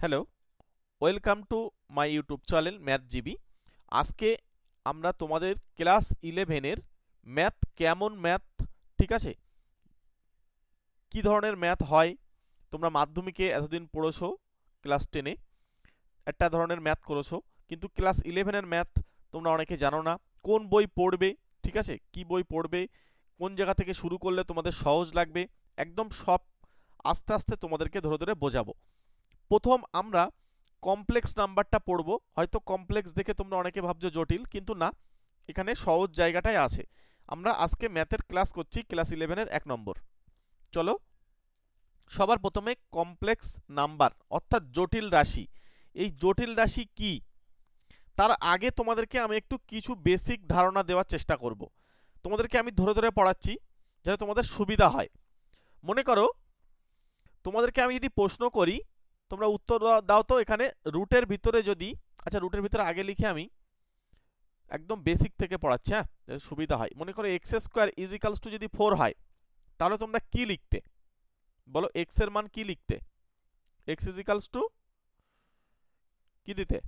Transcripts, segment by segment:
Hello, welcome to my YouTube channel math GB. আজকে আমরা তোমাদের ক্লাস ইলেভেনের ম্যাথ, কেমন ম্যাথ, ঠিক আছে? কি ধরনের ম্যাথ হয়? তোমরা মাধ্যমিকে এতদিন পড়েছো ক্লাস টেনে, একটা ধরনের ম্যাথ করেছ, কিন্তু ক্লাস ইলেভেনের ম্যাথ তোমরা অনেকে জানো না। কোন বই পড়বে, ঠিক আছে? কি বই পড়বে, কোন জায়গা থেকে শুরু করলে তোমাদের সহজ লাগবে, একদম সব আস্তে আস্তে তোমাদেরকে ধরে ধরে বোঝাবো। প্রথম আমরা কমপ্লেক্স নাম্বারটা পড়ব। হয়তো কমপ্লেক্স দেখে তোমরা অনেকে ভাবছ জটিল, কিন্তু না, এখানে সহজ জায়গাটাই আছে। আমরা আজকে ম্যাথের ক্লাস করছি ক্লাস ইলেভেনের এক নম্বর। চলো, সবার প্রথমে কমপ্লেক্স নাম্বার অর্থাৎ জটিল রাশি। এই জটিল রাশি কি? তার আগে তোমাদেরকে আমি একটু কিছু বেসিক ধারণা দেওয়ার চেষ্টা করব। তোমাদেরকে আমি ধরে ধরে পড়াচ্ছি, যাতে তোমাদের সুবিধা হয়। মনে করো, তোমাদেরকে আমি যদি প্রশ্ন করি তোমরা উত্তর দাও তো এখানে। রুটের ভিতরে যদি আচ্ছা রুটের ভিতরে আগে লিখে আমি। একদম বেসিক থেকে পড়াচ্ছি হ্যাঁ? সুবিধা হয়। মনে করো এক্স স্কোয়ার ইজিক্যালস টু যদি ফোর হয়, তাহলে তোমরা কি লিখতে? বলো এক্সের মান কি লিখতে? এক্স ইজিক্যালস টু কি দিতে?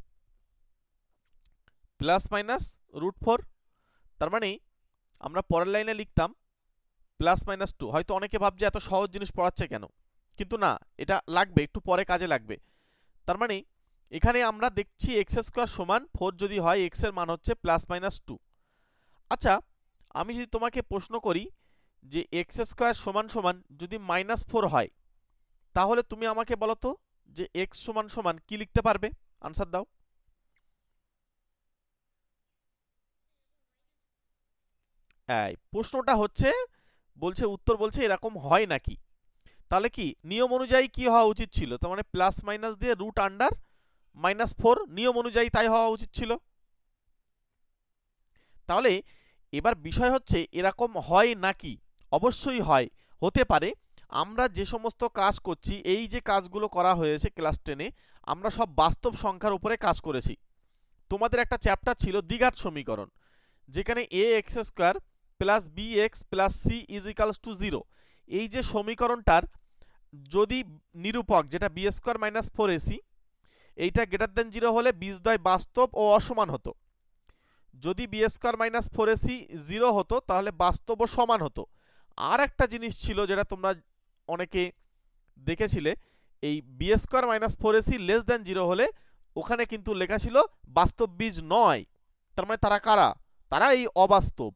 প্লাস মাইনাস রুট ফোর তার মানে আমরা পরের লাইনে লিখতাম প্লাস মাইনাস টু হয়তো অনেকে ভাবছে এত সহজ জিনিস পড়াচ্ছে কেন? কিন্তু না, এটা লাগবে, একটু পরে কাজে লাগবে। তার মানে এখানে আমরা দেখছি এক্স স্কোয়ার সমান ফোর যদি হয় এক্সের মান হচ্ছে প্লাস মাইনাস টু আচ্ছা আমি যদি তোমাকে প্রশ্ন করি যে এক্স স্কোয়ার সমান সমান যদি মাইনাস ফোর হয়, তাহলে তুমি আমাকে বলো তো যে এক্স সমান সমান কি লিখতে পারবে? আনসার দাও। প্রশ্নটা হচ্ছে, বলছে, উত্তর বলছে, এরকম হয় নাকি? তাহলে কি নিয়ম অনুযায়ী কি হওয়া উচিত ছিল? তার মানে প্লাস মাইনাস দিয়ে রুট আন্ডার মাইনাস ফোর নিয়ম অনুযায়ী তাই হওয়া উচিত ছিল। তাহলে এবার বিষয় হচ্ছে এরকম হয় নাকি? অবশ্যই হয়। হতে পারে আমরা যে সমস্ত কাজ করছি, এই যে কাজগুলো করা হয়েছে ক্লাস টেনে আমরা সব বাস্তব সংখ্যার উপরে কাজ করেছি। তোমাদের একটা চ্যাপ্টার ছিল দ্বিঘাত সমীকরণ, যেখানে a x square plus b x plus c is to zero এই যে সমীকরণটার যদি নিরূপক, যেটা b square minus four ac এইটা গ্রেটার দেন জিরো হলে বীজদ্বয় বাস্তব ও অসমান হতো। যদি b square minus four ac zero হতো, তাহলে বাস্তব ও সমান হতো। আর একটা জিনিস ছিল যেটা তোমরা অনেকে দেখেছিলে, এই b square minus four ac less than zero হলে ওখানে কিন্তু লেখা ছিল বাস্তব বীজ নয়। তার মানে তারা কারা? তারা এই অবাস্তব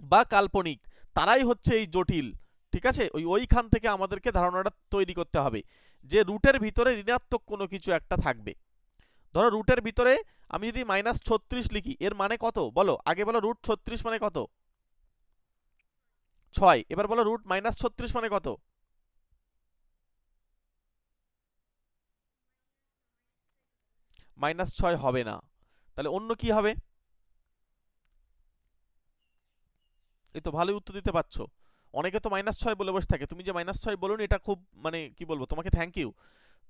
বা কাল্পনিক। তারাই হচ্ছে এই জটিল। ঠিক আছে? ওই, ওইখান থেকে আমাদেরকে ধারণাটা তৈরি করতে হবে যে রুটের ভিতরে ঋণাত্মক কোনো কিছু একটা থাকবে। ধরো রুটের ভিতরে আমি যদি মাইনাস ছত্রিশ লিখি, এর মানে কত? বলো, আগে বলো রুট ছত্রিশ মানে কত? ছয়, এবার বলো রুট মাইনাস ছত্রিশ মানে কত? মাইনাস ছয় হবে না। তাহলে অন্য কি হবে? এই তো ভালোই উত্তর দিতে পারছ। অনেকে তো মাইনাস ছয় বলে বসে থাকে। তুমি যে মাইনাস ছয় বলো এটা খুব মানে কি বলব, তোমাকে থ্যাংক ইউ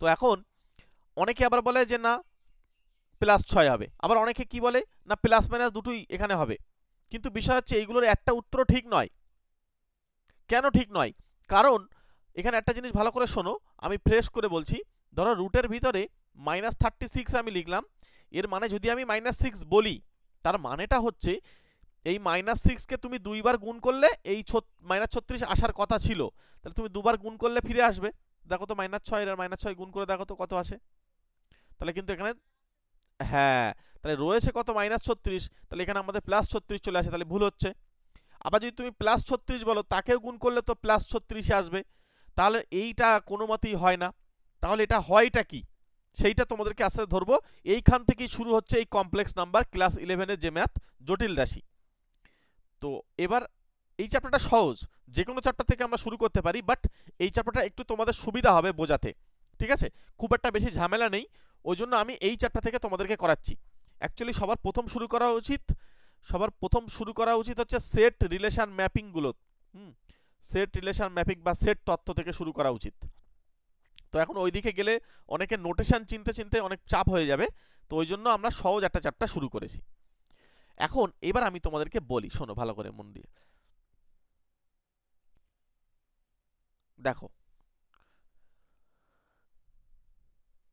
তো এখন অনেকে আবার বলে যে, না প্লাস ছয় হবে। আবার অনেকে কি বলে, না প্লাস মাইনাস দুটোই এখানে হবে। কিন্তু বিষয় হচ্ছে, এইগুলোর একটা উত্তর ঠিক নয়। কেন ঠিক নয়? কারণ এখানে একটা জিনিস ভালো করে শোনো, আমি ফ্রেশ করে বলছি। ধরো রুটের ভিতরে মাইনাস থার্টি সিক্স আমি লিখলাম। এর মানে যদি আমি মাইনাস সিক্স বলি, তার মানেটা হচ্ছে এই মাইনাস সিক্সকে তুমি দুইবার গুণ করলে এই মাইনাস ছত্রিশ আসার কথা ছিল। তাহলে তুমি দুবার গুণ করলে ফিরে আসবে। দেখো তো মাইনাস ছয় আর মাইনাস ছয় গুণ করে দেখো তো কত আসে। তাহলে কিন্তু এখানে হ্যাঁ তাহলে রয়েছে কত মাইনাস ছত্রিশ? তাহলে এখানে আমাদের প্লাস ছত্রিশ চলে আসে, তাহলে ভুল হচ্ছে। আবার যদি তুমি প্লাস ছত্রিশ বলো, তাকেও গুণ করলে তো প্লাস ছত্রিশে আসবে। তাহলে এইটা কোনো মতেই হয় না। তাহলে এটা হয়টা কি? সেইটা তোমাদেরকে আস্তে ধরবো। এইখান থেকেই শুরু হচ্ছে এই কমপ্লেক্স নাম্বার ক্লাস ইলেভেনের যে ম্যাথ জটিল রাশি। তো এবার এই চ্যাপ্টারটা সহজ। যে কোনো চ্যাপ্টার থেকে আমরা শুরু করতে পারি বাট এই চ্যাপ্টারটা একটু তোমাদের সুবিধা হবে বোঝাতে। ঠিক আছে? খুব একটা বেশি ঝামেলা নেই। ওই জন্য আমি এই চ্যাপ্টার থেকে তোমাদেরকে করাচ্ছি। অ্যাকচুয়ালি সবার প্রথম শুরু করা উচিত, সবার প্রথম শুরু করা উচিত হচ্ছে সেট রিলেশন ম্যাপিংগুলো হুম? সেট রিলেশন ম্যাপিং বা সেট তত্ত্ব থেকে শুরু করা উচিত। তো এখন ওই দিকে গেলে অনেকে নোটেশন চিনতে চিনতে অনেক চাপ হয়ে যাবে। তো ওই জন্য আমরা সহজ একটা চ্যাপ্টার শুরু করেছি। এখন এবার আমি তোমাদেরকে বলি, শোনো ভালো করে মন দিয়ে। দেখো।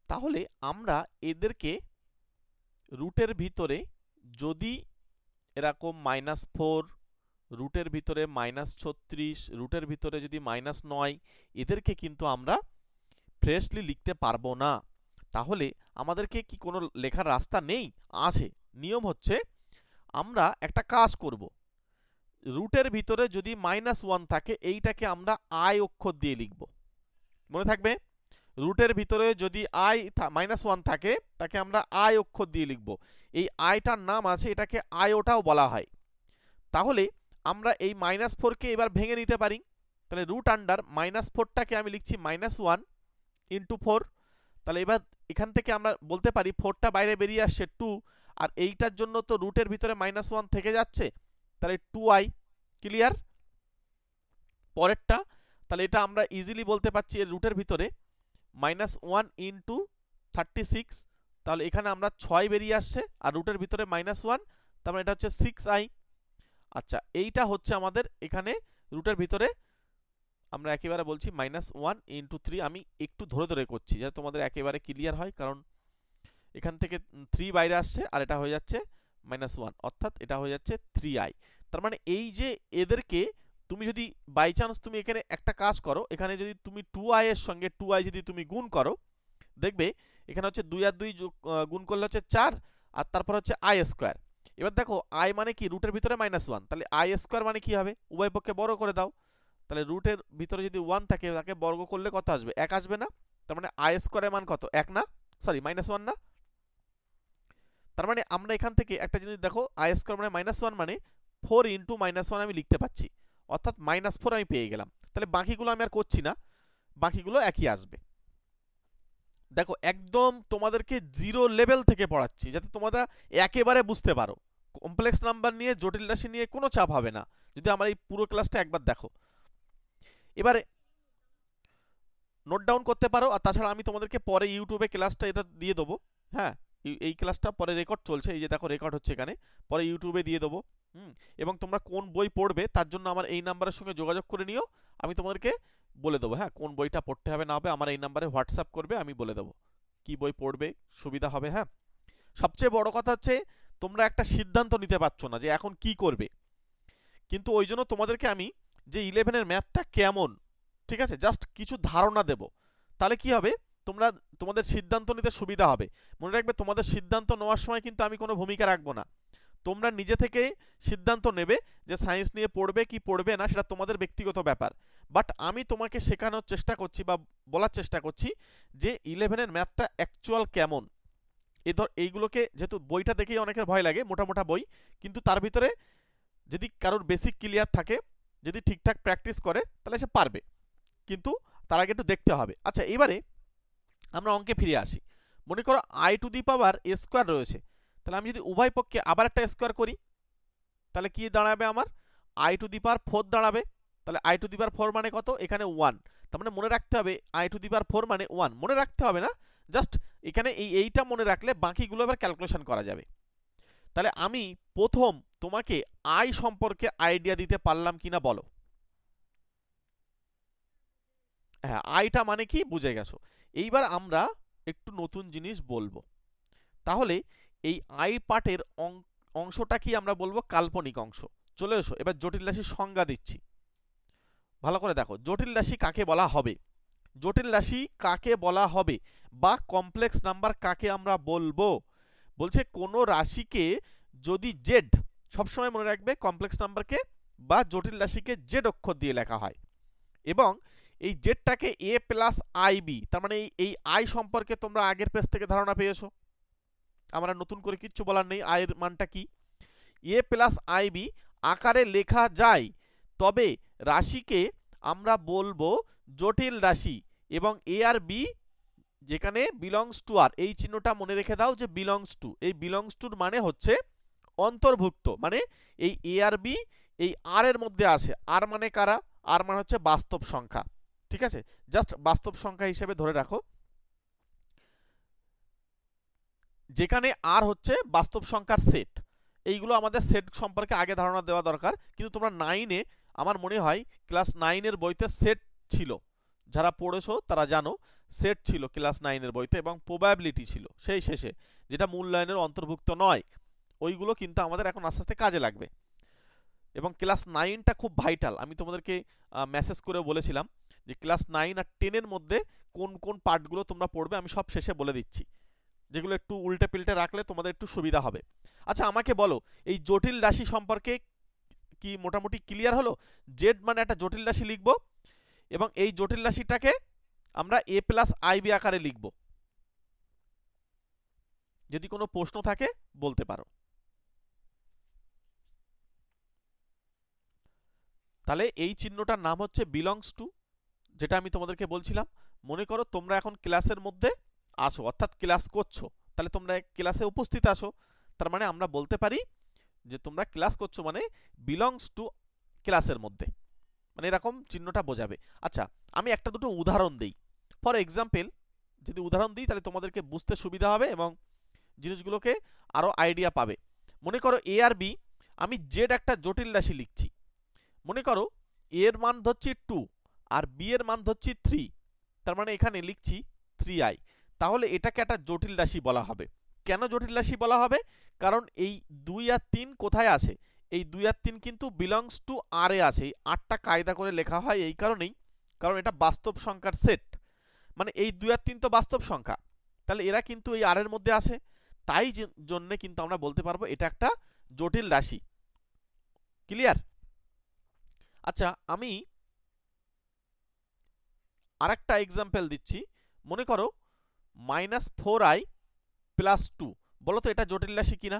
তাহলে আমরা এদেরকে রুটের ভিতরে যদি এরকম মাইনাস ফোর রুটের ভিতরে মাইনাস ছত্রিশ, রুটের ভিতরে যদি মাইনাস নয়, এদেরকে কিন্তু আমরা ফ্রেশলি লিখতে পারব না। তাহলে আমাদেরকে কি কোনো লেখার রাস্তা নেই? আছে। নিয়ম হচ্ছে আমরা একটা কাজ করব। রুটের ভিতরে যদি মাইনাস ওয়ান থাকে, এইটাকে আমরা আই অক্ষর দিয়ে লিখব। মনে থাকবে? রুটের ভিতরে যদি আই মাইনাস ওয়ান থাকে, তাকে আমরা আই অক্ষর দিয়ে লিখব। এই আইটার নাম আছে, এটাকে আইওটাও বলা হয়। তাহলে আমরা এই মাইনাস ফোরকে এবার ভেঙে নিতে পারি। তাহলে রুট আন্ডার মাইনাস ফোরটাকে আমি লিখছি মাইনাস ওয়ান ইন্টু ফোর তাহলে এবার এখান থেকে আমরা বলতে পারি ফোরটা বাইরে বেরিয়ে আসছে টু আর এইটার জন্য তো রুটের ভিতরে মাইনাস ওয়ান থেকে যাচ্ছে। তাহলে টু আই ক্লিয়ার পরেরটা, তাহলে এটা আমরা ইজিলি বলতে পারছি এর রুটের ভিতরে। Minus one into thirty six তাহলে এখানে আমরা ছয় বেরিয়ে আসছে, আর রুটের ভিতরে মাইনাস ওয়ান তার মানে এটা হচ্ছে সিক্স আই আচ্ছা এইটা হচ্ছে আমাদের এখানে রুটের ভিতরে, আমরা একেবারে বলছি মাইনাস ওয়ান ইন্টু থ্রি আমি একটু ধরে ধরে করছি, যাতে তোমাদের একেবারে ক্লিয়ার হয়, কারণ এখান থেকে থ্রি বাইরে আসছে আর এটা হয়ে যাচ্ছে মাইনাস ওয়ান অর্থাৎ এটা হয়ে যাচ্ছে থ্রি আই তার মানে এই যে এদেরকে তুমি যদি বাই চান্স তুমি এখানে একটা কাজ করো, এখানে যদি তুমি টু আই এর সঙ্গে টু আই যদি তুমি গুণ করো, দেখবে এখানে হচ্ছে দুই আর দুই গুণ করলে হচ্ছে চার আর তারপর হচ্ছে আই স্কোয়ার এবার দেখো আই মানে কি? রুটের ভিতরে মাইনাস ওয়ান তাহলে আই স্কোয়ার মানে কি হবে? উভয় পক্ষে বড় করে দাও। তাহলে রুটের ভিতরে যদি ওয়ান থাকে, তাকে বর্গ করলে কত আসবে? এক আসবে না। তার মানে আই স্কোয়ারের মান কত? এক না? সরি মাইনাস ওয়ান না? তার মানে আমরা এখান থেকে একটা জিনিস দেখো আই স্কোয়ার মানে মাইনাস ওয়ান মানে ফোর ইন্টু মাইনাস ওয়ান আমি লিখতে পাচ্ছি অর্থাৎ মাইনাস ফোর আমি পেয়ে গেলাম। তাহলে বাকিগুলো আমি আর করছি না, বাকিগুলো একই আসবে। দেখো, একদম তোমাদেরকে জিরো লেভেল থেকে পড়াচ্ছি, যাতে তোমরা একেবারে বুঝতে পারো। কমপ্লেক্স নাম্বার নিয়ে, জটিল রাশি নিয়ে কোনো চাপ হবে না। যদি আমার এই পুরো ক্লাসটা একবার দেখো। এবারে নোট ডাউন করতে পারো, আর তাছাড়া আমি তোমাদেরকে পরে ইউটিউবে ক্লাসটা এটা দিয়ে দেবো। হ্যাঁ? এই ক্লাসটা পরে রেকর্ড চলছে, এই যে দেখো রেকর্ড হচ্ছে এখানে। পরে ইউটিউবে দিয়ে দেবো, হুম? এবং তোমরা কোন বই পড়বে তার জন্য আমার এই নাম্বারের সঙ্গে যোগাযোগ করে নিও, আমি তোমাদেরকে বলে দেবো হ্যাঁ? কোন বইটা পড়তে হবে না হবে আমার এই নাম্বারে হোয়াটসঅ্যাপ করবে, আমি বলে দেবো। কি বই পড়বে, সুবিধা হবে হ্যাঁ? সবচেয়ে বড় কথা হচ্ছে, তোমরা একটা সিদ্ধান্ত নিতে পারছ না যে এখন কি করবে। কিন্তু ওই জন্য তোমাদেরকে আমি যে ইলেভেনের ম্যাথটা কেমন, ঠিক আছে? জাস্ট কিছু ধারণা দেব। তাহলে কি হবে? তোমরা তোমাদের সিদ্ধান্ত নিতে সুবিধা হবে। মনে রাখবে, তোমাদের সিদ্ধান্ত নেওয়ার সময় কিন্তু আমি কোনো ভূমিকা রাখব না। তোমরা নিজে থেকে সিদ্ধান্ত নেবে যে সায়েন্স নিয়ে পড়বে কি পড়বে না, সেটা তোমাদের ব্যক্তিগত ব্যাপার। বাট আমি তোমাকে শেখানোর চেষ্টা করছি বা বলার চেষ্টা করছি যে ইলেভেনের ম্যাথটা অ্যাকচুয়াল কেমন। এ ধর, এইগুলোকে যেহেতু বইটা দেখেই অনেকের ভয় লাগে, মোটা মোটা বই, কিন্তু তার ভিতরে যদি কারোর বেসিক ক্লিয়ার থাকে, যদি ঠিকঠাক প্র্যাকটিস করে, তাহলে সে পারবে। কিন্তু তার আগে একটু দেখতে হবে। আচ্ছা এবারে আমরা অঙ্কে ফিরে আসি। মনে করো i to the power a square রয়েছে। তাহলে আমি যদি উভয় পক্ষে আবার একটা স্কোয়ার করি, তাহলে কি দাঁড়াবে আমার? I to the power four দাঁড়াবে। তাহলে i to the power four মানে কত? এখানে ওয়ান তার মানে মনে রাখতে হবে i to the power four মানে ওয়ান মনে রাখতে হবে না? জাস্ট এখানে এই এইটা মনে রাখলে বাকিগুলো আবার ক্যালকুলেশন করা যাবে। তাহলে আমি প্রথম তোমাকে আই সম্পর্কে আইডিয়া দিতে পারলাম কিনা বলো। হ্যাঁ আইটা মানে কি? বুঝে গেছো। এইবার আমরা একটু নতুন জিনিস বলব। তাহলে এই আই পার্টের অংশটা কি আমরা বলব? কাল্পনিক অংশ। চলে এসো, এবার জটিল রাশির সংজ্ঞা দিচ্ছি। ভালো করে দেখো, জটিল রাশি কাকে বলা হবে? জটিল রাশি কাকে বলা হবে বা কমপ্লেক্স নাম্বার কাকে আমরা বলব? বলছে কোনো রাশিকে যদি জেড, সবসময় মনে রাখবে কমপ্লেক্স নাম্বারকে, বা জটিল রাশিকে জেড অক্ষর দিয়ে লেখা হয়। এবং এই জেডটাকে এ প্লাস আই বি তার মানে এই আই সম্পর্কে তোমরা আগের পেজ থেকে ধারণা পেয়েছ। আমরা নতুন করে কিচ্ছু বলার নেই আয়ের মানটা কি? এ প্লাস আইবি আকারে লেখা যায়, তবে রাশিকে আমরা বলব জটিল রাশি এবং এ আর বি যেখানে বিলংস টু আর, এই চিহ্নটা মনে রেখে দাও যে বিলংস টু এই বিলংস টুর মানে হচ্ছে অন্তর্ভুক্ত মানে এই এ আর বি এই আর এর মধ্যে আছে আর মানে কারা? আর মানে হচ্ছে বাস্তব সংখ্যা। ঠিক আছে? জাস্ট বাস্তব সংখ্যা হিসেবে ধরে রাখো। যেখানে আর হচ্ছে বাস্তব সংখ্যার সেট এইগুলো আমাদের সেট সম্পর্কে আগে ধারণা দেওয়া দরকার। কিন্তু তোমরা নাইনে আমার মনে হয় ক্লাস নাইনের বইতে সেট ছিল। যারা পড়েছো তারা জানো সেট ছিল ক্লাস নাইনের বইতে এবং প্রবাবিলিটি ছিল সেই শেষে, যেটা মূল্যায়নের অন্তর্ভুক্ত নয়। ওইগুলো কিন্তু আমাদের এখন আস্তে আস্তে কাজে লাগবে। এবং ক্লাস নাইনটা খুব ভাইটাল আমি তোমাদেরকে মেসেজ করে বলেছিলাম। যে ক্লাস নাইন আর টেনের মধ্যে কোন কোন পার্টগুলো তোমরা পড়বে আমি সব শেষে বলে দিচ্ছি। যেগুলো একটু উল্টে পিল্টে রাখলে তোমাদের একটু সুবিধা হবে। আচ্ছা আমাকে বলো, এই জটিল রাশি সম্পর্কে কি মোটামুটি ক্লিয়ার হলো? জেড মানে একটা জটিল রাশি লিখব এবং এই জটিল রাশিটাকে আমরা এ প্লাস আইবি আকারে লিখব। যদি কোনো প্রশ্ন থাকে, বলতে পারো। তাহলে এই চিহ্নটার নাম হচ্ছে বিলংস টু যেটা আমি তোমাদেরকে বলছিলাম, মনে করো তোমরা এখন ক্লাসের মধ্যে আসো, অর্থাৎ ক্লাস করছ, তাহলে তোমরা ক্লাসে উপস্থিত আসো। তার মানে আমরা বলতে পারি যে তোমরা ক্লাস করছ মানে বিলংস টু ক্লাসের মধ্যে। মানে এরকম চিহ্নটা বোঝাবে। আচ্ছা আমি একটা দুটো উদাহরণ দিই। ফর এক্সাম্পল যদি উদাহরণ দিই, তাহলে তোমাদেরকে বুঝতে সুবিধা হবে এবং জিনিসগুলোকে আরও আইডিয়া পাবে। মনে করো এ আর বি আমি জেড একটা জটিল রাশি লিখছি। মনে করো এর মান ধরছি টু আর বি এর মান ধরছি থ্রি তার মানে এখানে লিখছি থ্রি আই তাহলে এটাকে একটা জটিল রাশি বলা হবে। কেন জটিল রাশি বলা হবে? কারণ এই দুই আর তিন কোথায় আছে? এই দুই আর তিন কিন্তু বিলংস টু আর এ আছে। এই আটটা কায়দা করে লেখা হয় এই কারণেই, কারণ এটা বাস্তব সংখ্যার সেট মানে এই দুই আর তিন তো বাস্তব সংখ্যা। তাহলে এরা কিন্তু এই আর এর মধ্যে আছে। তাই জন্যে কিন্তু আমরা বলতে পারব এটা একটা জটিল রাশি। ক্লিয়ার আচ্ছা আমি আরেকটা এক্সাম্পল দিচ্ছি। মনে করো minus four i plus two বলো তো, এটা জটিল রাশি কিনা?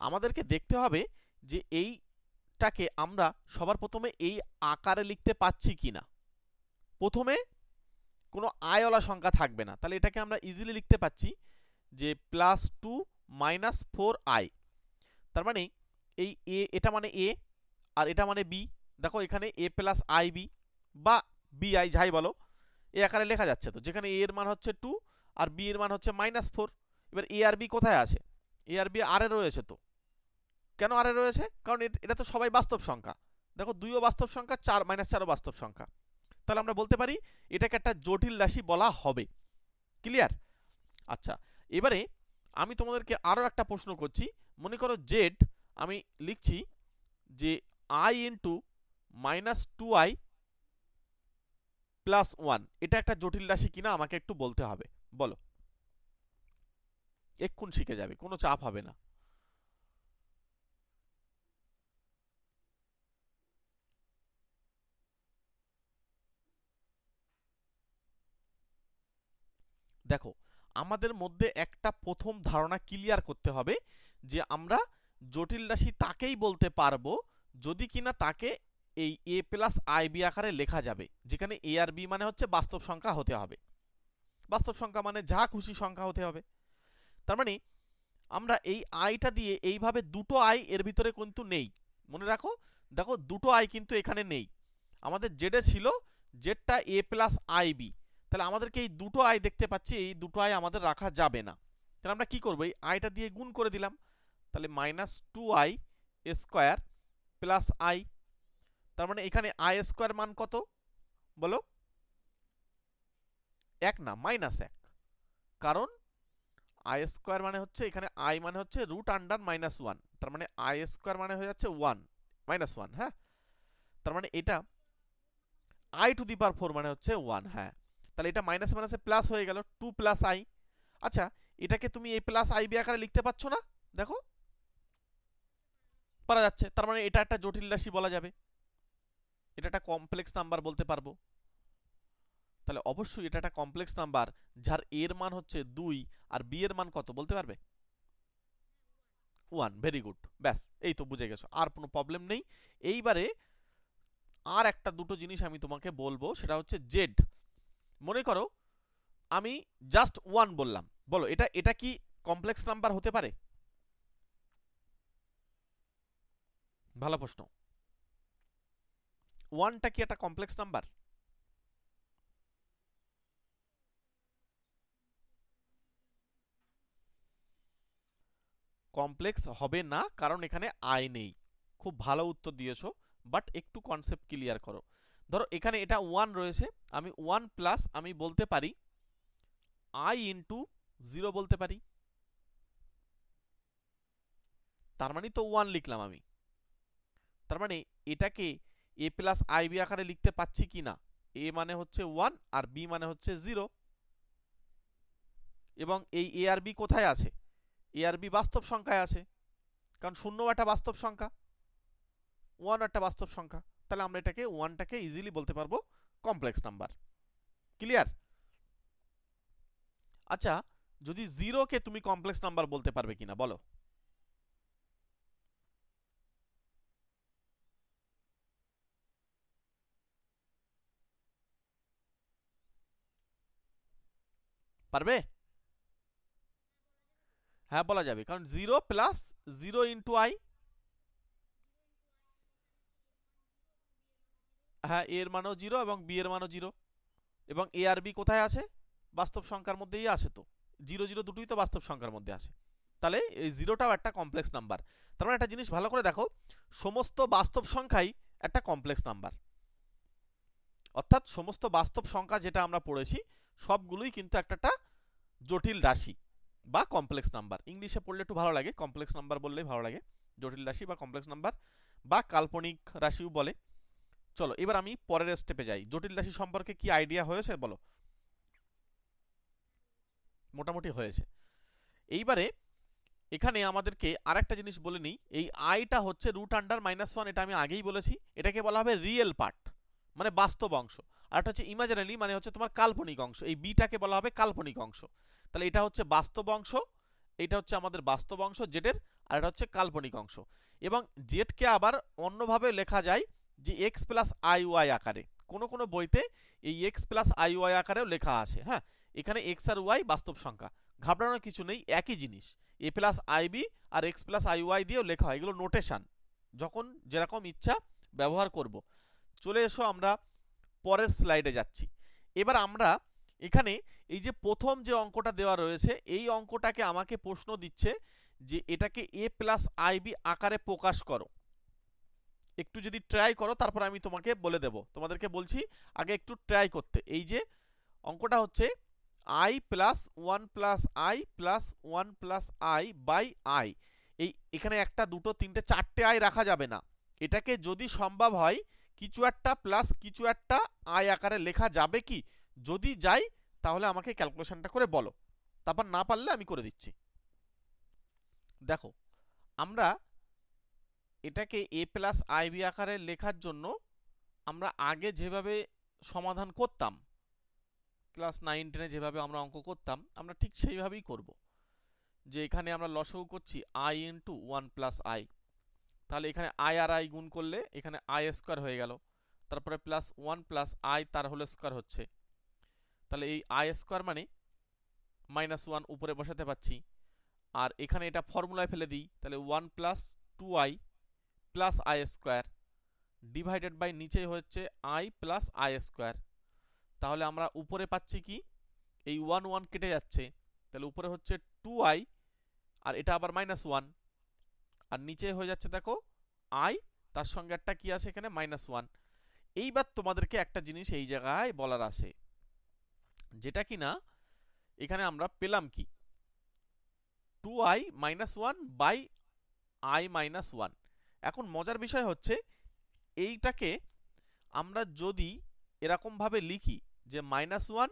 আমাদেরকে দেখতে হবে যে এইটাকে আমরা সবার প্রথমে এই আকারে লিখতে পাচ্ছি কিনা। প্রথমে কোনো আয়ওয়ালা সংখ্যা থাকবে না। তাহলে এটাকে আমরা ইজিলি লিখতে পাচ্ছি যে plus two minus four i তার মানে এই এ এটা মানে এ আর এটা মানে বি দেখো এখানে এ প্লাস আই বি বা বি আই যাই বলো এ আকারে লেখা যাচ্ছে তো। যেখানে এ এর মান হচ্ছে টু আর বি এর মান হচ্ছে মাইনাস ফোর এবার এ আর বি কোথায় আছে? এ আর বি আরে রয়েছে তো। কেন আর আরে রয়েছে? কারণ এটা তো সবাই বাস্তব সংখ্যা। দেখো দুইও বাস্তব সংখ্যা, চার মাইনাস চারও বাস্তব সংখ্যা। তাহলে আমরা বলতে পারি এটাকে একটা জটিল রাশি বলা হবে। ক্লিয়ার আচ্ছা এবারে আমি তোমাদেরকে আরও একটা প্রশ্ন করছি। মনে করো জেড আমি লিখছি যে i into minus two i plus one এটা একটা জটিল রাশি কিনা আমাকে একটু বলতে হবে। বলো। এক্ষুন শিখে যাবে, কোনো চাপ হবে না। দেখো, আমাদের মধ্যে একটা প্রথম ধারণা ক্লিয়ার করতে হবে যে আমরা জটিল রাশি তাকেই বলতে পারব যদি কিনা তাকে এই এ প্লাস আই বি আকারে লেখা যাবে, যেখানে এ আর বি মানে হচ্ছে বাস্তব সংখ্যা হতে হবে। বাস্তব সংখ্যা মানে যা খুশি সংখ্যা হতে হবে। তার মানে আমরা এই আইটা দিয়ে এইভাবে দুটো আই এর ভিতরে কিন্তু নেই। মনে রাখো, দেখো দুটো আই কিন্তু এখানে নেই। আমাদের জেডে ছিল জেডটা এ প্লাস আই বি তাহলে আমাদেরকে এই দুটো আই দেখতে পাচ্ছি, এই দুটো আই আমাদের রাখা যাবে না। তাহলে আমরা কি করব? এই আইটা দিয়ে গুণ করে দিলাম। তাহলে minus two i square plus i তার মানে এখানে আই স্কোয়ার মান কত? বলো। এক না মাইনাস এক। কারণ আই স্কোয়ার মানে হচ্ছে, এখানে আই মানে হচ্ছে রুট আন্ডার মাইনাস ওয়ান তার মানে আই স্কোয়ার মানে হয়ে যাচ্ছে ওয়ান মাইনাস ওয়ান হ্যাঁ? তার মানে এটা i to the power four মানে হচ্ছে ওয়ান হ্যাঁ। তাহলে এটা মাইনাস মাইনাসে প্লাস হয়ে গেল টু প্লাস আই আচ্ছা এটাকে তুমি এই প্লাস আই বি আকারে লিখতে পারছ না? দেখো। পারা যাচ্ছে, তার মানে এটা একটা জটিল রাশি বলা যাবে। এটা একটা কমপ্লেক্স নাম্বার বলতে পারব। তাহলে অবশ্যই এটা একটা কমপ্লেক্স নাম্বার যার এর মান হচ্ছে দুই আর বি এর মান কত বলতে পারবে? ওয়ান ভেরি গুড ব্যাস, এই তো বুঝে গেছো, আর কোনো প্রবলেম নেই। এইবারে আর একটা দুটো জিনিস আমি তোমাকে বলব, সেটা হচ্ছে জেড মনে করো, আমি জাস্ট ওয়ান বললাম, বলো, এটা এটা কি কমপ্লেক্স নাম্বার হতে পারে? ভালো প্রশ্ন। ওয়ানটা কি একটা কমপ্লেক্স নাম্বার? কমপ্লেক্স হবে না, কারণ এখানে আই নেই। খুব ভালো উত্তর দিয়েছ, বাট একটু কনসেপ্ট ক্লিয়ার করো। ধরো, এখানে এটা ওয়ান রয়েছে, আমি ওয়ান প্লাস আমি বলতে পারি, আই ইন্টু জিরো বলতে পারি। তার মানে তো ওয়ান লিখলাম আমি। তার মানে এটাকে এ প্লাস আই বি আকারে লিখতে পাচ্ছি কি না? এ মানে হচ্ছে ওয়ান আর বি মানে হচ্ছে জিরো এবং এই এ আর বি কোথায় আছে? এ আর বি বাস্তব সংখ্যায় আছে। কারণ শূন্য একটা বাস্তব সংখ্যা। ওয়ান একটা বাস্তব সংখ্যা। তাহলে আমরা এটাকে ওয়ানটাকে ইজিলি বলতে পারব কমপ্লেক্স নাম্বার ক্লিয়ার আচ্ছা যদি জিরোকে তুমি কমপ্লেক্স নাম্বার বলতে পারবে কিনা, বলো। পারবে? হ্যাঁ বলা যাবে। কারণ zero plus zero into i হ্যাঁ এর মানও জিরো এবং বি এর মানও জিরো এবং এ আর বি কোথায় আছে? বাস্তব সংখ্যার মধ্যেই আসে তো। জিরো জিরো দুটোই তো বাস্তব সংখ্যার মধ্যে আসে তাহলে এই জিরোটাও একটা কমপ্লেক্স নাম্বার তার মানে একটা জিনিস ভালো করে দেখো, সমস্ত বাস্তব সংখ্যাই একটা কমপ্লেক্স নাম্বার অর্থাৎ সমস্ত বাস্তব সংখ্যা যেটা আমরা পড়েছি, সবগুলোই কিন্তু একটা জটিল রাশি বা কমপ্লেক্স নাম্বার ইংলিশে পড়লে একটু ভালো লাগে কমপ্লেক্স নাম্বার বললেই ভালো লাগে, জটিল রাশি বা কমপ্লেক্স নাম্বার বা কাল্পনিক রাশিও বলে। চলো, এবার আমি পরের স্টেপে যাই। জটিল রাশি সম্পর্কে কি আইডিয়া হয়েছে বলো? মোটামুটি হয়েছে। এইবারে এখানে আমাদেরকে আরেকটা জিনিস বলে নিই, এই আইটা হচ্ছে রুট আন্ডার মাইনাস ওয়ান এটা আমি আগেই বলেছি। এটাকে বলা হবে রিয়েল পার্ট মানে বাস্তব অংশ। আর এটা হচ্ছে ইমাজিনারি মানে হচ্ছে তোমার কাল্পনিক অংশ। এই বিটাকে বলা হবে কাল্পনিক অংশ। তাহলে এটা হচ্ছে বাস্তব অংশ, এটা হচ্ছে আমাদের বাস্তব অংশ জেডের আর এটা হচ্ছে কাল্পনিক অংশ। এবং জেডকে আবার অন্যভাবে লেখা যায় যে এক্স প্লাস আই ওয়াই আকারে। কোনো কোনো বইতে এই এক্স প্লাস আই ওয়াই আকারেও লেখা আছে হ্যাঁ? এখানে এক্স আর ওয়াই বাস্তব সংখ্যা। ঘাবড়ানোর কিছু নেই, একই জিনিস। এ প্লাস আই বি আর এক্স প্লাস আই ওয়াই দিয়েও লেখা হয়। এগুলো নোটেশান যখন যেরকম ইচ্ছা ব্যবহার করব। চলে এসো আমরা পরের স্লাইডে যাচ্ছি। এবার আমরা এখানে এই যে প্রথম যে অঙ্কটা দেওয়া রয়েছে, এই অঙ্কটাকে আমাকে প্রশ্ন দিচ্ছে যে এটাকে এ প্লাস আইবি আকারে প্রকাশ করো। একটু যদি ট্রাই করো, তারপর আমি তোমাকে বলে দেব। তোমাদেরকে বলছি, আগে একটু ট্রাই করতে। এই যে অঙ্কটা হচ্ছে i plus one plus i plus one plus i by i এই এখানে একটা, দুটো, তিনটে, চারটে আই রাখা যাবে না। এটাকে যদি সম্ভব হয় কিছু একটা প্লাস কিছু একটা আয় আকারে লেখা যাবে কি? যদি যাই, তাহলে আমাকে ক্যালকুলেশনটা করে বলো। তারপর না পারলে আমি করে দিচ্ছি। দেখো, আমরা এটাকে এ প্লাস আইবি আকারে লেখার জন্য আমরা আগে যেভাবে সমাধান করতাম ক্লাস নাইন টেনে যেভাবে আমরা অঙ্ক করতাম, আমরা ঠিক সেইভাবেই করব। যে এখানে আমরা লসও করছি i into one plus i তাহলে এখানে আই আর আই গুণ করলে এখানে আই স্কোয়ার হয়ে গেল। তারপরে প্লাস ওয়ান প্লাস আই তার হোল স্কোয়ার হচ্ছে। তাহলে এই আই স্কোয়ার মানে মাইনাস ওয়ান উপরে বসাতে পাচ্ছি আর এখানে এটা ফর্মুলায় ফেলে দিই, তাহলে one plus two i plus i square divided by নিচে হচ্ছে আই প্লাস আই স্কোয়ার তাহলে আমরা উপরে পাচ্ছি কি? এই ওয়ান ওয়ান কেটে যাচ্ছে। তাহলে উপরে হচ্ছে টু আই আর এটা আবার মাইনাস ওয়ান আর নিচে হয়ে যাচ্ছে দেখো আই তার সঙ্গে একটা কি আছে এখানে? মাইনাস ওয়ান এইবার তোমাদেরকে একটা জিনিস এই জায়গায় বলার আছে। যেটা কি না, এখানে আমরা পেলাম কি? Two i minus one by i minus one এখন মজার বিষয় হচ্ছে, এইটাকে আমরা যদি এরকমভাবে লিখি যে minus one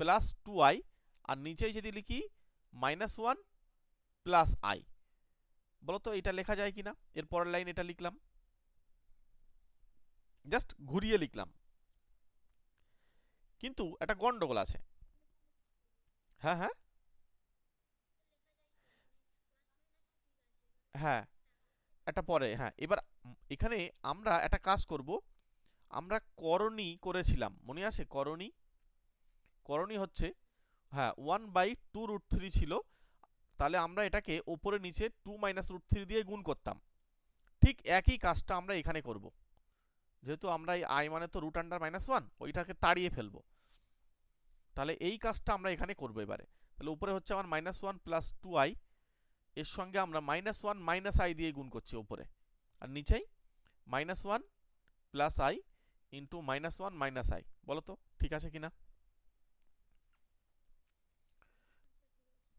plus two i আর নিচেই যদি লিখি মাইনাস ওয়ান প্লাস আই বলো তো এটা লেখা যায় কিনা? এর পরের লাইন এটা লিখলাম। জাস্ট ঘুরিয়ে লিখলাম। কিন্তু একটা গন্ডগোল আছে। হ্যাঁ হ্যাঁ? হ্যাঁ একটা পরে হ্যাঁ। এবার এখানে আমরা একটা কাজ করব। আমরা করণী করেছিলাম। মনে আছে? করণী? করণী হচ্ছে হ্যাঁ one by two root three ছিল। তাহলে আমরা এটাকে ওপরে নিচে টু মাইনাস রুট থ্রি দিয়ে গুণ করতাম। ঠিক একই কাজটা আমরা এখানে করব। যেহেতু আমরা এই আই মানে তো রুট আন্ডার মাইনাস ওয়ান ওইটাকে তাড়িয়ে ফেলব। তাহলে এই কাজটা আমরা এখানে করব এবারে। তাহলে উপরে হচ্ছে আমার minus one plus two i এর সঙ্গে আমরা মাইনাস ওয়ান মাইনাস আই দিয়ে গুণ করছি ওপরে। আর নিচেই minus one plus i into minus one minus i বলো তো, ঠিক আছে কিনা?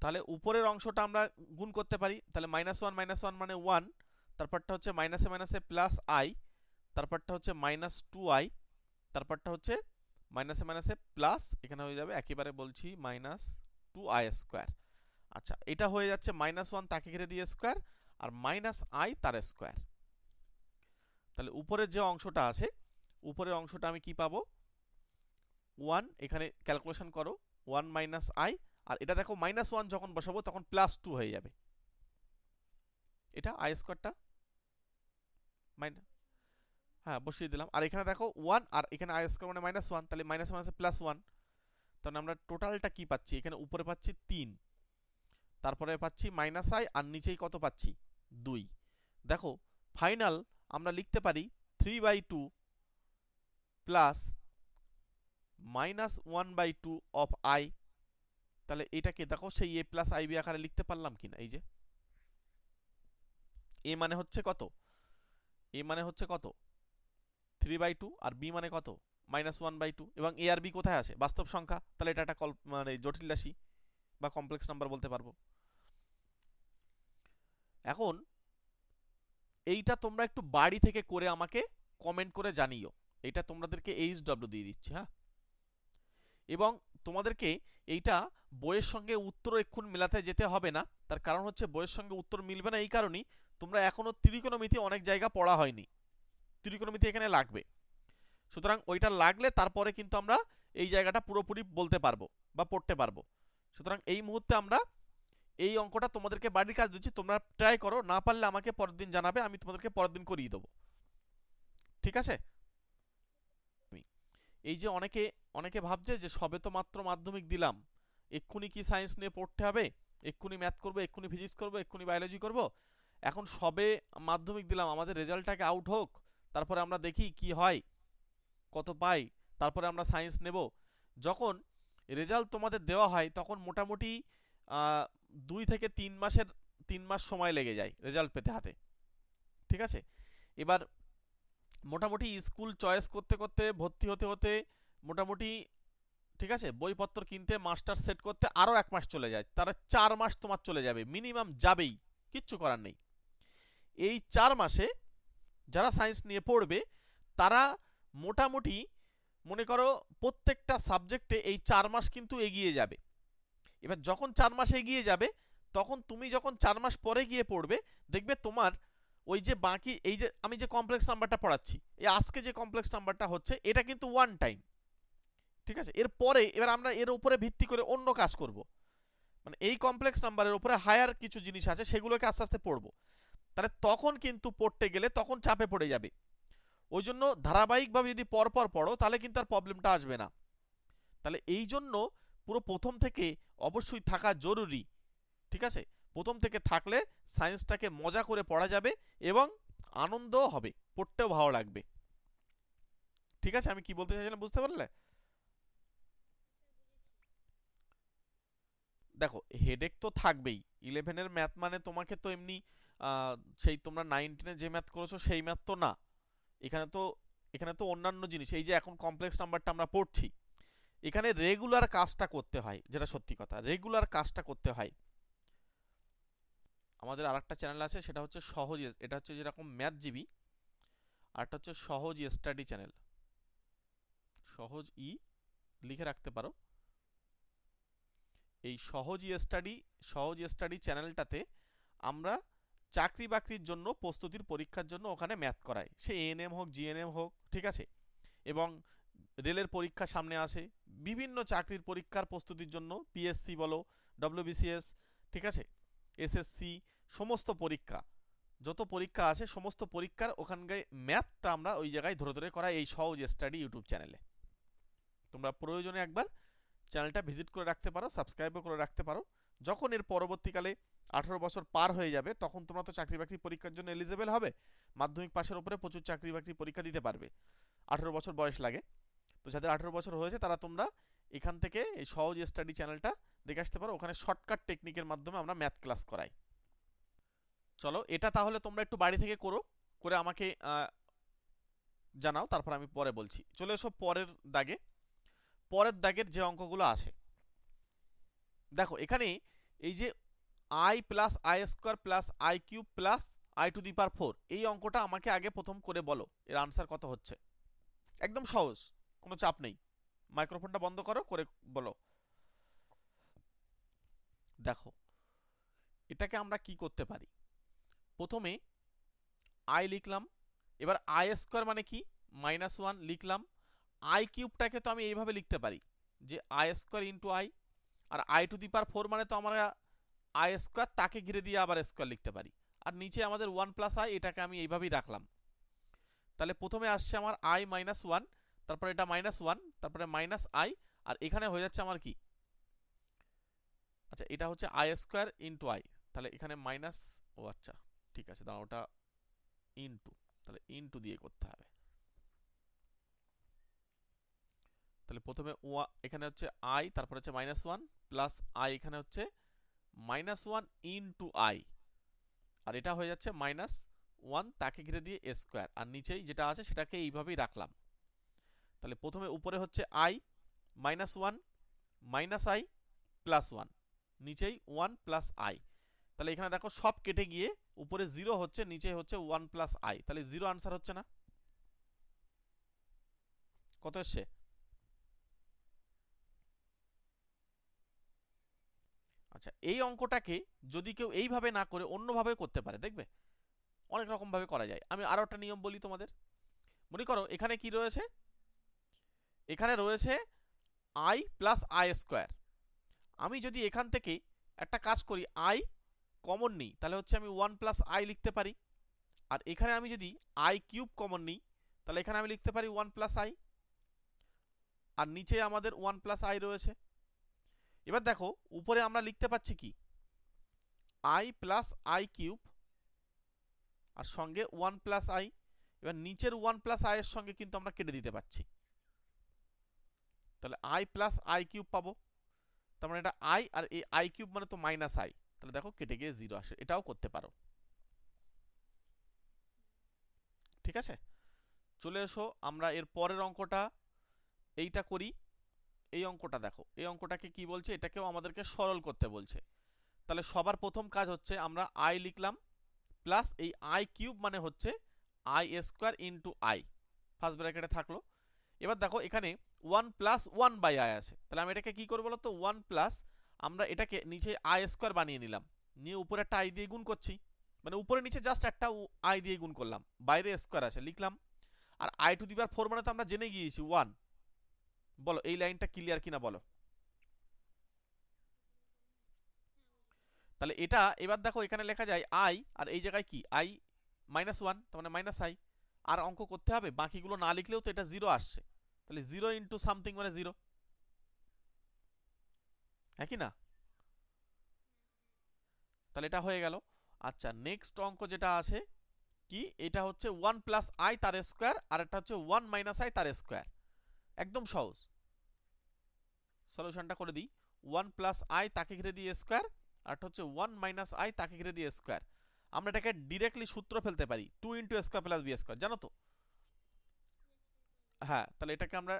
তাহলে উপরের অংশটা আমরা গুণ করতে পারি। তাহলে মাইনাস ওয়ান মাইনাস ওয়ান মানে ওয়ান তারপরটা হচ্ছে মাইনাসে মাইনাসে প্লাস আই তারপরটা হচ্ছে মাইনাস টু আই তারপরটা হচ্ছে মাইনাসে মাইনাসে প্লাস এখানে হয়ে যাবে একেবারে বলছি মাইনাস টু আই স্কোয়ার আচ্ছা এটা হয়ে যাচ্ছে মাইনাস ওয়ান তাকে ঘিরে দিয়ে স্কোয়ার আর মাইনাস আই তার স্কোয়ার তাহলে উপরের যে অংশটা আছে, উপরের অংশটা আমি কি পাবো? ওয়ান এখানে ক্যালকুলেশন করো। ওয়ান মাইনাস আই আর এটা দেখো মাইনাস ওয়ান যখন বসাবো তখন প্লাস টু হয়ে যাবে। এটা আই স্কোয়ারটা মাইনাস হ্যাঁ বসিয়ে দিলাম। আর এখানে দেখো ওয়ান আর এখানে আই স্কোয়ার মানে মাইনাস ওয়ান তাহলে মাইনাস মাইনাসে প্লাস ওয়ান তাহলে আমরা টোটালটা কি পাচ্ছি? এখানে উপরে পাচ্ছি তিন। তারপরে পাচ্ছি মাইনাস আই আর নিচেই কত পাচ্ছি? দুই। দেখো ফাইনাল আমরা লিখতে পারি three by two plus minus one by two of i তাহলে এটাকে দেখো সেই এ প্লাস আই বি আকারে লিখতে পারলাম কিনা, এই যে। এ মানে হচ্ছে কত? এ মানে হচ্ছে কত? থ্রি বাই টু আর বি মানে কত? মাইনাস ওয়ান বাই টু এবং এ আর বি কোথায় আছে? বাস্তব সংখ্যা? তাহলে এটা একটা কল্প মানে জটিল রাশি বা কমপ্লেক্স নাম্বার বলতে পারব। এখন এইটা তোমরা একটু বাড়ি থেকে করে আমাকে কমেন্ট করে জানিও। এটা তোমাদেরকে এইচ ডব্লিউ দিয়ে দিচ্ছি হ্যাঁ? এবং তোমাদেরকে এইটা বইয়ের সঙ্গে উত্তর এক্ষুন মেলাতে যেতে হবে না। তার কারণ হচ্ছে বইয়ের সঙ্গে উত্তর মিলবে না এই কারণেই তোমরা এখনও ত্রিকোণমিতি অনেক জায়গা পড়া হয়নি। ত্রিকোণমিতি এখানে লাগবে। সুতরাং ওইটা লাগলে তারপরে কিন্তু আমরা এই জায়গাটা পুরোপুরি বলতে পারব বা পড়তে পারব। সুতরাং এই মুহূর্তে আমরা এই অঙ্কটা তোমাদেরকে বাড়ির কাজ দিচ্ছি। তোমরা ট্রাই করো, না পারলে আমাকে পরের দিন জানাবে, আমি তোমাদেরকে পরের দিন করিয়ে দেবো। ঠিক আছে? এই যে অনেকে অনেকে ভাবছে যে সবে তো মাত্র মাধ্যমিক দিলাম, এক্ষুনি কি সায়েন্স নিয়ে পড়তে হবে? এক্ষুনি ম্যাথ করব, এক্ষুনি ফিজিক্স করব, এক্ষুনি বায়োলজি করব? এখন সবে মাধ্যমিক দিলাম, আমাদের রেজাল্টটাকে আউট হোক, তারপরে আমরা দেখি কি হয়, কত পাই, তারপরে আমরা সায়েন্স নেব। যখন রেজাল্ট তোমাদের দেওয়া হয়, তখন মোটামুটি দুই থেকে তিন মাসের, তিন মাস সময় লেগে যায় রেজাল্ট পেতে হাতে। ঠিক আছে? এবার মোটামুটি স্কুল চয়েস করতে করতে, ভর্তি হতে হতে মোটামুটি, ঠিক আছে, বইপত্র কিনতে মাস্টার সেট করতে আরও এক মাস চলে যায়। তারা চার মাস তোমার চলে যাবে, মিনিমাম যাবেই, কিচ্ছু করার নেই। এই চার মাসে যারা সায়েন্স নিয়ে পড়বে, তারা মোটামুটি, মনে করো প্রত্যেকটা সাবজেক্টে এই চার মাস কিন্তু এগিয়ে যাবে। এবার যখন চার মাস এগিয়ে যাবে, তখন তুমি যখন চার মাস পরে গিয়ে পড়বে, দেখবে তোমার ওই যে বাকি, এই যে আমি যে কমপ্লেক্স নাম্বারটা পড়াচ্ছি, এই আজকে যে কমপ্লেক্স নাম্বারটা হচ্ছে, এটা কিন্তু ওয়ান টাইম ঠিক আছে? এর পরে এবার আমরা এর উপরে ভিত্তি করে অন্য কাজ করব। মানে এই কমপ্লেক্স নাম্বারের উপরে হায়ার কিছু জিনিস আছে, সেগুলোকে আস্তে আস্তে পড়ব। তাহলে তখন কিন্তু পড়তে গেলে তখন চাপে পড়ে যাবে। ওই জন্য ধারাবাহিকভাবে যদি পরপর পড়ো, তাহলে কিন্তু আর প্রবলেমটা আসবে না। তাহলে এই জন্য পুরো প্রথম থেকে অবশ্যই থাকা জরুরি, ঠিক আছে? প্রথম থেকে থাকলে সায়েন্সটাকে মজা করে পড়া যাবে এবং আনন্দও হবে, পড়তেও ভালো লাগবে। ঠিক আছে? আমি কি বলতে চাইছিলাম বুঝতে পারলে? দেখো হেডেক তো থাকবেই। ইলেভেনের ম্যাথ মানে তোমাকে তো এমনি সেই তোমরা নাইনটিনে যে ম্যাথ করেছ, সেই ম্যাথ তো না। এখানে তো এখানে তো অন্যান্য জিনিস। এই যে এখন কমপ্লেক্স নাম্বারটা আমরা পড়ছি। এখানে রেগুলার কাজটা করতে হয়, যেটা সত্যি কথা। রেগুলার কাজটা করতে হয়। আমাদের আর একটা চ্যানেল আছে, সেটা হচ্ছে সহজ এটা হচ্ছে যেরকম ম্যাথ জিবি আরটা হচ্ছে সহজ স্টাডি চ্যানেল সহজ ই লিখে রাখতে পারো। এই সহজ স্টাডি সহজ স্টাডি চ্যানেলটাতে আমরা চাকরি বাকরির জন্য, প্রস্তুতির পরীক্ষার জন্য ওখানে ম্যাথ করাই। সে এএনএম হোক জিএনএম হোক, ঠিক আছে? এবং রেলের পরীক্ষা সামনে আসে, বিভিন্ন চাকরির পরীক্ষার প্রস্তুতির জন্য পিএসসি বলো ডব্লিউবিসিএস ঠিক আছে? এসএসসি সমস্ত পরীক্ষা। যত পরীক্ষা আছে, সমস্ত পরীক্ষার ওখানকার ম্যাথটা আমরা ওই জায়গায় ধরে ধরে করা এই সহজ স্টাডি ইউটিউব চ্যানেলে তোমরা প্রয়োজনে একবার চ্যানেলটা ভিজিট করে রাখতে পারো সাবস্ক্রাইবও করে রাখতে পারো। যখন এর পরবর্তীকালে আঠারো বছর পার হয়ে যাবে, তখন তোমরা তো চাকরি বাকরি পরীক্ষার জন্য এলিজেবল হবে। মাধ্যমিক পাশের উপরে প্রচুর চাকরি বাকরি পরীক্ষা দিতে পারবে। আঠেরো বছর বয়স লাগে। তো যাদের আঠেরো বছর হয়েছে, তারা তোমরা এখান থেকে এই সহজ স্টাডি চ্যানেলটা দেখে আসতে পারো, ওখানে শর্টকাট টেকনিকের মাধ্যমে আমরা ম্যাথ ক্লাস করাই। চলো, এটা তাহলে তোমরা একটু বাড়ি থেকে করো, করে আমাকে জানাও, তারপর আমি পরে বলছি। চলে এসো পরের দাগে। পরের দাগের যে অঙ্কগুলো আসে দেখো, এখানে এই যে i plus i square plus i cube plus i to the power four এই অঙ্কটা আমাকে আগে প্রথম করে বলো, এর আনসার কত হচ্ছে। একদম সহজ, কোনো চাপ নেই। মাইক্রোফোনটা বন্ধ করো, করে বলো। দেখো, এটাকে আমরা কি করতে পারি? প্রথমে আই লিখলাম, এবার আই স্কোয়ার মানে কি? মাইনাস ওয়ান লিখলাম। আই কিউবটাকে তো আমি এইভাবে লিখতে পারি, যে i square into i R i to the power four মানে তো আমরা আই স্কোয়ার তাকে ঘিরে দিয়ে আবার স্কোয়ার লিখতে পারি। আর নিচে আমাদের ওয়ান প্লাস আই এটাকে আমি এইভাবেই রাখলাম। তাহলে প্রথমে আসছে আমার আই মাইনাস ওয়ান তারপরে এটা মাইনাস ওয়ান তারপরে মাইনাস আই আর এখানে হয়ে যাচ্ছে আমার কি? আচ্ছা এটা হচ্ছে আই স্কোয়ার ইন্টু আই তাহলে এখানে মাইনাস ও আচ্ছা ঠিক আছে দাঁড়া ওটা ইন্টু তাহলে ইন্টু দিয়ে করতে হবে। তাহলে প্রথমে ওয়া, এখানে হচ্ছে আই তারপর হচ্ছে মাইনাস ওয়ান প্লাস আই এখানে হচ্ছে মাইনাস ওয়ান ইন্টু আই আর এটা হয়ে যাচ্ছে মাইনাস ওয়ান তাকে ঘিরে দিয়ে এ স্কোয়ার আর নিচেই যেটা আছে সেটাকে এইভাবেই রাখলাম। তাহলে প্রথমে উপরে হচ্ছে i minus one minus i plus one নিচেই ওয়ান প্লাস আই তাহলে এখানে দেখো সব কেটে গিয়ে উপরে জিরো হচ্ছে নিচে হচ্ছে ওয়ান প্লাস আই তাহলে জিরো আনসার হচ্ছে না। কত এসছে? আচ্ছা এই অঙ্কটাকে যদি কেউ এইভাবে না করে অন্যভাবে করতে পারে, দেখবে? অনেক রকমভাবে করা যায়। আমি আরও একটা নিয়ম বলি তোমাদের। মনে করো, এখানে কি রয়েছে? এখানে রয়েছে আই প্লাস আই স্কোয়ার আমি যদি এখান থেকে একটা কাজ করি আই কমন নিই, তাহলে হচ্ছে আমি ওয়ান প্লাস আই লিখতে পারি। আর এখানে আমি যদি আই কিউব কমন নিই, তাহলে এখানে আমি লিখতে পারি ওয়ান প্লাস আই আর নিচে আমাদের ওয়ান প্লাস আই রয়েছে। এবার দেখো, উপরে আমরা লিখতে পাচ্ছি কি? আই প্লাস আই কিউব আর সঙ্গে ওয়ান প্লাস আই এবার নিচের ওয়ান প্লাস আই এর সঙ্গে কিন্তু আমরা কেটে দিতে পাচ্ছি তাহলে আই প্লাস আই কিউব পাবো। তার মানে এটা আই আর এই আই কিউব মানে তো মাইনাস আই তাহলে দেখো কেটে গিয়ে জিরো আসে। এটাও করতে পারো। ঠিক আছে? চলে এসো, আমরা এর পরের অঙ্কটা এইটা করি। এই অঙ্কটা দেখো। এই অঙ্কটাকে কি বলছে? এটাকেও আমাদেরকে সরল করতে বলছে। তাহলে সবার প্রথম কাজ হচ্ছে আমরা আই লিখলাম প্লাস এই আই কিউব মানে হচ্ছে i square into i first ব্র্যাকেটে থাকল। এবার দেখো এখানে one plus one by i আছে। তাহলে আমি এটাকে কি করব বলতো? ওয়ান প্লাস আমরা এটাকে নিচে আই স্কোয়ার বানিয়ে নিলাম। নিয়ে উপরে একটা আই দিয়ে গুণ করছি। মানে উপরে নিচে জাস্ট একটা আই দিয়ে গুণ করলাম। বাইরে স্কোয়ার আছে, লিখলাম। আর i to the power four মানে তো আমরা জেনে গিয়েছি, ওয়ান। বলো, এই লাইনটা ক্লিয়ার কিনা বলো? তাহলে এটা, এবার দেখো এখানে লেখা যায় আই, আর এই জায়গায় কি? আই মাইনাস ওয়ান, তার মানে মাইনাস আই। আর অঙ্ক করতে হবে, বাকিগুলো না লিখলেও তো এটা জিরো আসছে। তাহলে জিরো ইন্টু সামথিং মানে জিরো হ্যাঁ কি না? তাহলে এটা হয়ে গেল। আচ্ছা নেক্সট অঙ্ক যেটা আছে, কি? এটা হচ্ছে ওয়ান প্লাস আই তার স্কোয়ার আর একটা হচ্ছে ওয়ান মাইনাস আই তার স্কোয়ার একদম সহজ। সলিউশনটা করে দিই। ওয়ান প্লাস আই তাকে ঘিরে দিয়ে স্কোয়ার আর হচ্ছে ওয়ান মাইনাস আই তাকে ঘিরে দিয়ে স্কোয়ার আমরা এটাকে ডিরেক্টলি সূত্র ফেলতে পারি। Two into square plus b square জানো তো? হ্যাঁ তাহলে এটাকে আমরা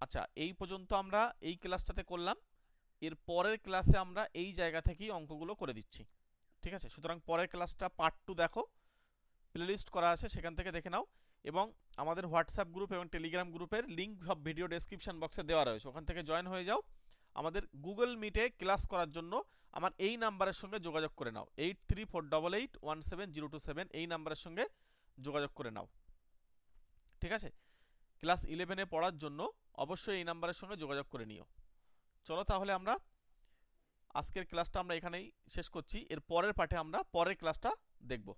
আচ্ছা এই পর্যন্ত আমরা এই ক্লাসটাতে করলাম। এর পরের ক্লাসে আমরা এই জায়গা থেকেই অঙ্কগুলো করে দিচ্ছি। ঠিক আছে? সুতরাং পরের ক্লাসটা পার্ট টু দেখো। প্লেলিস্ট করা আছে, সেখান থেকে দেখে নাও। এবং আমাদের হোয়াটসঅ্যাপ গ্রুপ এবং টেলিগ্রাম গ্রুপের লিঙ্ক সব ভিডিও ডেসক্রিপশন বক্সে দেওয়া রয়েছে। ওখান থেকে জয়েন হয়ে যাও। আমাদের গুগল মিটে ক্লাস করার জন্য আমার এই নাম্বারের সঙ্গে যোগাযোগ করে নাও। Eight three four double eight one seven zero seven এই নাম্বারের সঙ্গে যোগাযোগ করে নাও। ঠিক আছে? ক্লাস ইলেভেনে পড়ার জন্য অবশ্যই এই নাম্বারের সঙ্গে যোগাযোগ করে নিও। চলো তাহলে আমরা আজকের ক্লাসটা আমরা এখানেই শেষ করছি। এর পরের পাঠে আমরা পরের ক্লাসটা দেখব।